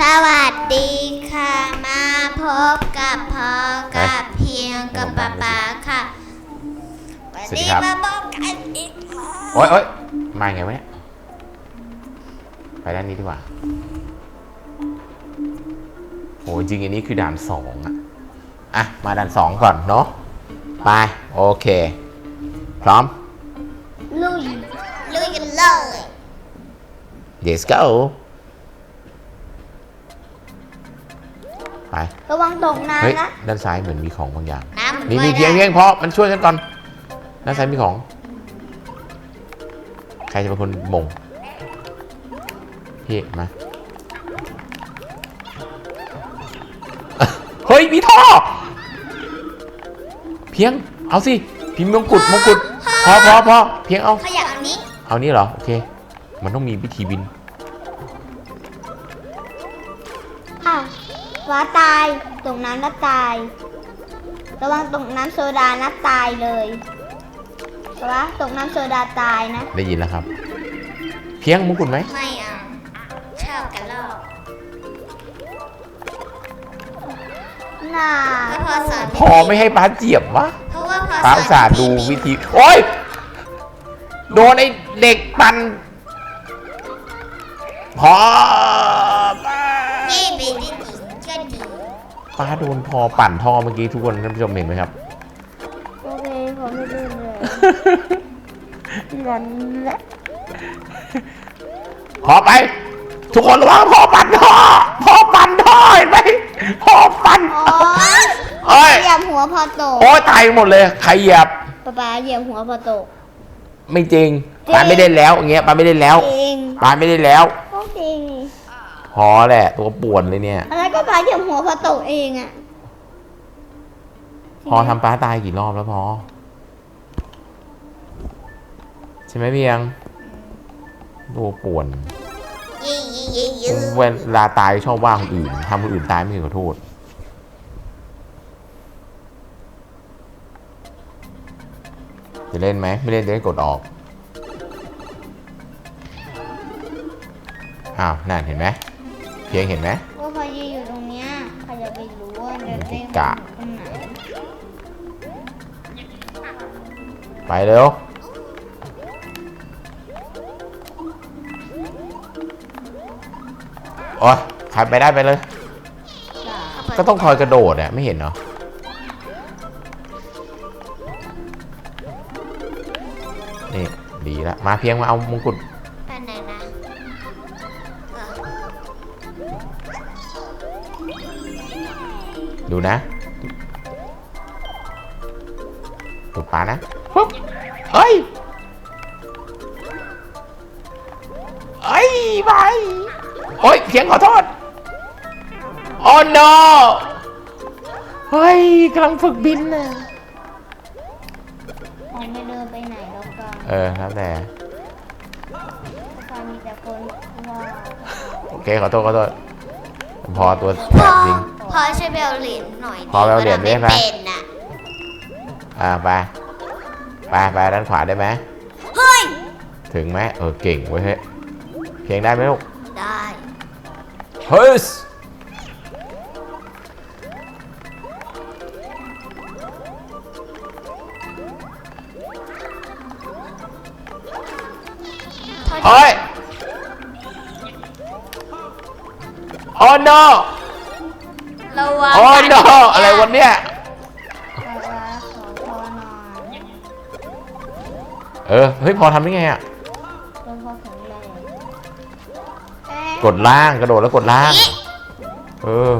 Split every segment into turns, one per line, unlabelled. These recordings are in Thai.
สวัสดีค่ะ มาพบกับพ่อกับเพียงกับป๊าป๊าค่ะ วัน
สวัสดี
นี้
ครับ
มาพบกันอีกแล้ว
โอ๊ยโอ๊ยมาไงวะเนี่ย ไปด้านนี้ดีกว่าโหจริงอันนี้คือด่านสองอะอะ มาด่านสองก่อนเนาะ ไป โอเค พร้อม
ลุย ลุยกันเลย
let's go ไป
ระวังตก
เฮ้ย
น้ำนะ
ด้านซ้ายเหมือนมีของบางอย่าง
น้ำเหมือน
มี
ว่าย
มีเพียง
ได้
เพียงพอมันช่วยกันก่อนด้านซ้ายมีของ ใครจะเป็นคนมงพี่มา เฮ้ยมีท่อ เพียงเอาสิพิมพ์มงกุฎมงกุฎพอพอพอเพียงเอา
เขาอยากเอานี้
เอานี่เหรอ โอเค มันต้องมีวิธีบิน
อ้าว ฟ้าตาย ตกน้ำแล้วตาย ระวังตกน้ำโซดานะตายเลยฟ้าตกน้ำโซดาตายนะ
ได้ยินแล้วครับ เพียงมงกุฎไหม
ไม่เอาชอบกันลอก
น่า
แล้วพอสอน
พอไม่ให้ป้าเจียบวะ
เพราะว่าพอ
ป้า
ส
อุ
อ
ต
น
ส่าห์ดูวิธี โอ๊ย โดนไอ้เด็กปันพอ ป้าโดนพอปั่นท่อเมื่อกี้ทุกคนท่านผู้ชมเห็นไหมครับ
โอเคผมไม่ดูเลยยันละ
พอไป ทุกคนระวังพอปั่นท่อพอปั่นท่อเห็นไหมพอปั่น
อ๋อ
เอ้ย
เหยียบหัวพอตก
โอ้ยตายหมดเลยใครเหยียบ
ป๊าป๊าเหยียบหัวพอตก
ไม่จริง
จริง
ปาไม่ได้แล้วอย่างเงี้ยปาไม่ได้แล้ว
จริง
ปาไม่ได้แล้ว
ก็จริง
พอแหละตัวป่วนเลยเนี่ย
อะไร ก็ป๊าเหยียบหัวพอตกเองอะ
พอทำป้าตายกี่รอบแล้วพอ ใช่ไหมเพียงตัวป่วนเวลาตายชอบว่าคนอื่นทำคนอื่นตายไม่เคยขอโทษจะเล่นไหมไม่เล่นจะได้กดออกอ้าวนั่นเห็นไหมเพียงเห็นไหม กะ
ไป
เร็วโอ้ยใครไปได้ไปเลย ก็ต้องคอยกระโดดอะไม่เห็นเหรอนี่ดีละ มาเพียงมาเอามงกุฎ ดูนะ ดูปลานะปุ๊บเอ้ยเอ้ยไปโอ้ยเพียงขอโทษโอ้ no เฮ้ยกำลังฝึกบินน่ะ
ผมไม่เดินไปไหนแล้วกัน
เออแล้วแต่
พอมีแต่คนว่า
โอเคขอโทษขอโทษพอตัว
พ
แส
อบ
จริง
พ อช่วยเบลเหรียญหน่อยดิ
พอไปเอาเหรียญด้วยไหม
ไม่เป็นน่ะ
อ่าไปไปไปด้านขวาได้ไหม
เฮ้ย
ถึงไหมเออเก่งเว้ยเฮ้ยเพียงได้ไหมลูก
ได้
เฮ้ย
เท่า
เฮ้ยโอ้ no
ระวัง
โอ้
กัน
no อะไรวันเนี้ย
แต่ว่าขอพอหน่อย
เออ เฮ้ย พอทำได้ไงอะ
จนพอแข็งแรงเอ๊ะ
กดล่างกระโดดแล้วกดล่าง เออ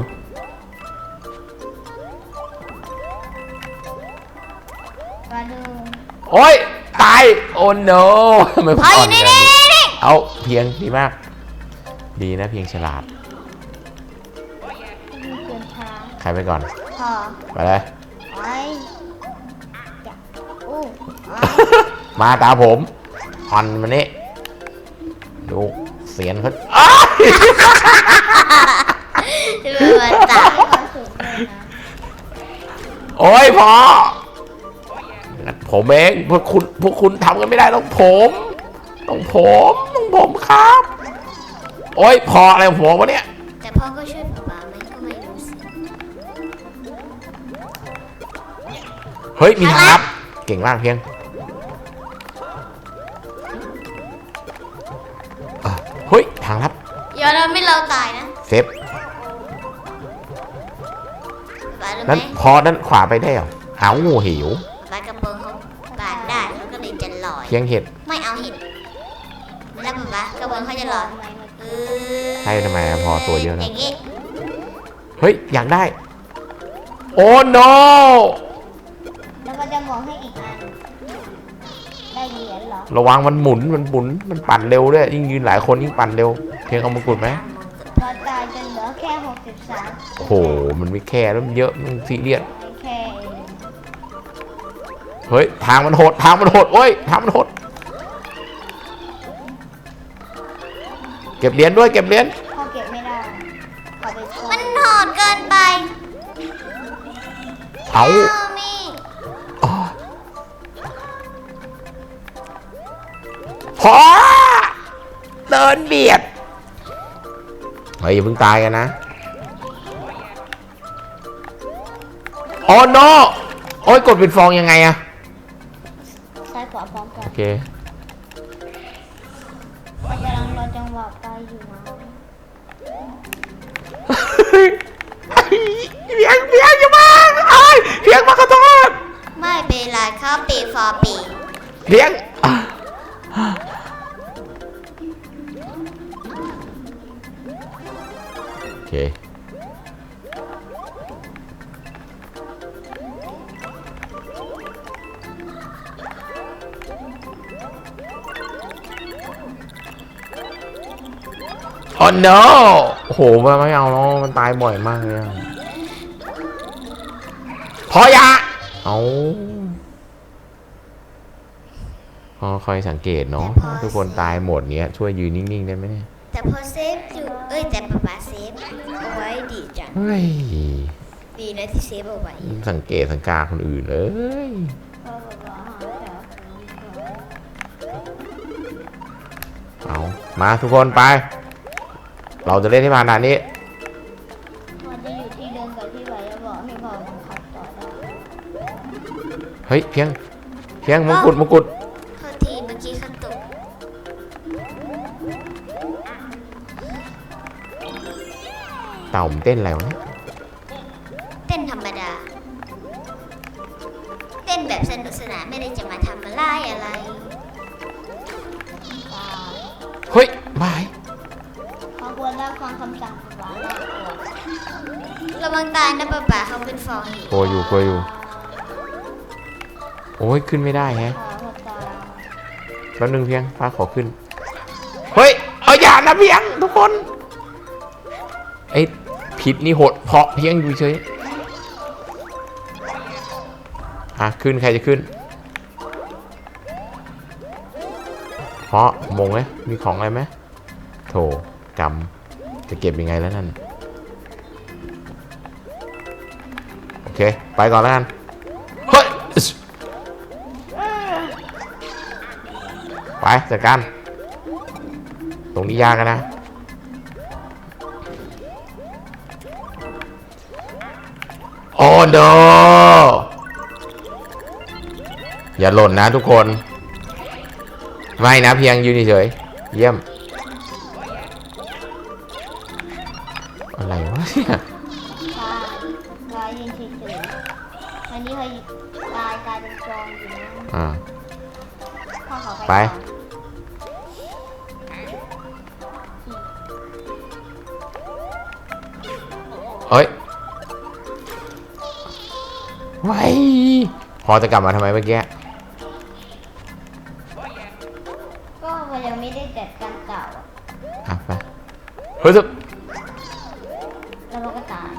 มาดู
โอ้ย ตาย โอ้ no ทำไม
พออยู่นี่
กั
นี่นี่นี่
เอาเพียงดีมาก ดีนะเพียงฉลาด รไปก่อน
พอ
ไปเลย
ไอ้จะอู้ไอ้
มาตาผมฮอนมันนี่ดูเสียนเขาอ้าย
ดูมันตาย
ความสุขเลยนะ
โอ้ยพอผมเองพวกคุณพวกคุณทำกันไม่ได้ต้องผมต้องผมต้องผมครับ โอ้ยพออะไรของผมวะเนี่ย เฮ้ย มีทางลับ เก่งมากเพียงอะเฮ้ย ทางลับ
อย่าทำให้เราตายนะ
เซฟ
บาดรู้ไหม
นั้นพอนั้นขวาไปได้เหรอเอาหิว
บาดกระโปรงเขาบาดได้เขาก็เลยจะลอย
เพียงเห็ด
ไม่เอาหินแล้วป๊าป๊ากระโปรงเขาจะลอยเออ
ให้ทำไมอะพอตัวเยอะนะ
อย่างงี้
เฮ้ย อยากได้ โอ้ no
แล้วก็จะมองให้อีกอัน ได้เหรียญเหรอ
ระวังมันหมุนมันหมุนมันปั่นเร็วด้วยยิ่งยืนหลายคนยิ่งปั่นเร็วเพียงเอามงกุฎไหม
พอตายจนเหลือแค่หกสิบสาม
โอ้โหมันไม่แค่แล้วมันเยอะมันซีเรียส
แค่เอง
เฮ้ยทางมันโหดทางมันโหดโอ้ยทางมันโหดเก็บเหรียญด้วยเก็บเหรียญ
พ่อเก็บไม่ได้ขอไปโชว์
มันโหดเกินไป
เอา
เอามี
พอเดินเบียดเฮ้ยอย่าเพิ่งตายกันนะโอ้ no โอ้ยกดเป็นฟองยังไงอะ
ซ้ายขวาพร้อมกัน
โอเค
มันกำลังรอจังหวะไปอยู่นะ
เพียงเพียงอย่ามาไอ้ายเพียงมาขอโทษ
ไม่เป็นไรเขาปีฟอร์ปี
เพียง โอเคโอ้ no โอ้โหมันไม่เอาแล้วมันตายบ่อยมากเลยพอยาเอา พอคอยสังเกตเนาะถ้าทุกคนตายหมดเนี้ยช่วยยืนนิ่งๆได้ไหมเนี่ย
แต่พอเซฟอยู่ เอ้ยแต่ป๊าป๊าเซฟเอาไว้ดีจัง
เฮ้ย
ดีนะที่เซฟเอาไว้
สังเกตสังกาคนอื่นเลย
พ่อบอกว่าหาจาก
เอามาทุกคนไป เราจะเล่นให้ผ่านด่านนี้
พ่อจะอยู่ที่เดิมกับที่ไหวจะบอกให้พ่อบังคับต่อได้
เฮ้ยเพียงเพียงมงกุฎมงกุฎ
เต่า
มันเต้นอะไรวะเนี่ย
เต้นธรรมดา เต้นแบบสนุกสนานไม่ได้จะมาทำอะไรอะไร
ตาย
เฮ้ยบาย
พ่อควรรับฟังคำสั่งของหลานแล้ว
ระวังตายนะป๊าป๊าเขาเป็นฟองหิน
กลัวอยู่กลัวอยู่ โอ้ยขึ้นไม่ได้แฮะ
พ่อพ่อตาย
แป๊บนึงเพียงฟ้าขอขึ้นเฮ้ย เอาอย่านะเพียงทุกคนไอ้ผิดนี่โหดเพาะเพียงอยู่เฉยอะขึ้นใครจะขึ้นเพราะมงไหมมีของอะไรไหมโถกำจะเก็บยังไงแล้วนั่นโอเค ไปก่อนแล้วกันเฮ้ยไปจัดการ ตรงนี้ยากกันนะ โอ้โนอย่าหล่นนะทุกคน ไม่นะเพียงยืนเฉยๆเยี่ยม อะไรวะเนี่ย
ตายตายยิงเฉยๆอันนี้เคยตายตายเป็นจอมอยู่นะ
อ่า
พ่อขอ
ไป
ก่อ
ไว้พอจะกลับมาทำไมเมื่อกี้
ก็มันยังไม่ได้จัดการเก่าอะ
อะไปเฮ้ยสุด
แล้วมันก็ตาย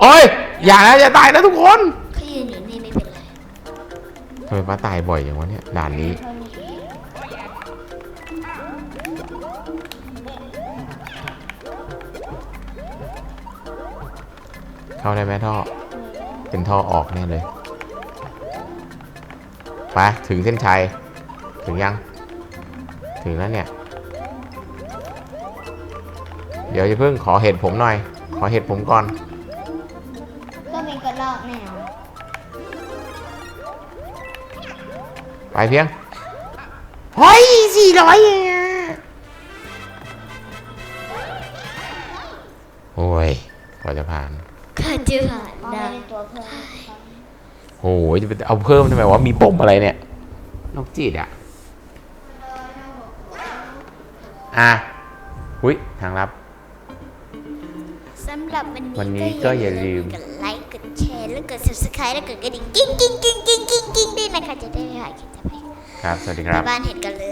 โอ้ยอย่านะอย่าตายนะทุกคน
เขายืนอยู่นี่ไม่เป็นไร
ทำไมป้าตายบ่อยอย่างวะเนี่ยด่านนี้
เท่านี้
เข้าได้ไหมท่อ เป็นท่อออกแน่เลย ไป ถึงเส้นชัย ถึงยัง ถึงแล้วเนี่ย เดี๋ยวจะเพิ่งขอเห็ดผมหน่อย ขอเห็ดผมก่อน
ก็เป็นกระรอกแนว
ไปเพียงเฮ้ยสี่ร้อยเองอะโอ้ยกว่าจะผ่าน
ก็จะผ่าน
มอง
ได้
ไปในตัวเพิ่ม
โอ้ยจะไปเอาเพิ่มทำไมวะมีปุ่มอะไรเนี่ยนกจีดอะ อะหุ้ยทางลับ
สำหรับวัน
วันนี้
นี้
ก็อย่าลืม
กดไลค์ กดแชร์ แล้วกด subscribe แล้วกดกระดิ่ง กิ้งกิ้งกิ้งกิ้งกิ้งกิ้งด้วยนะคะ จะได้ไม่พลาดคลิปต่อไป
ครับ สวัสดีครับ
บ้านเห็นกันเลย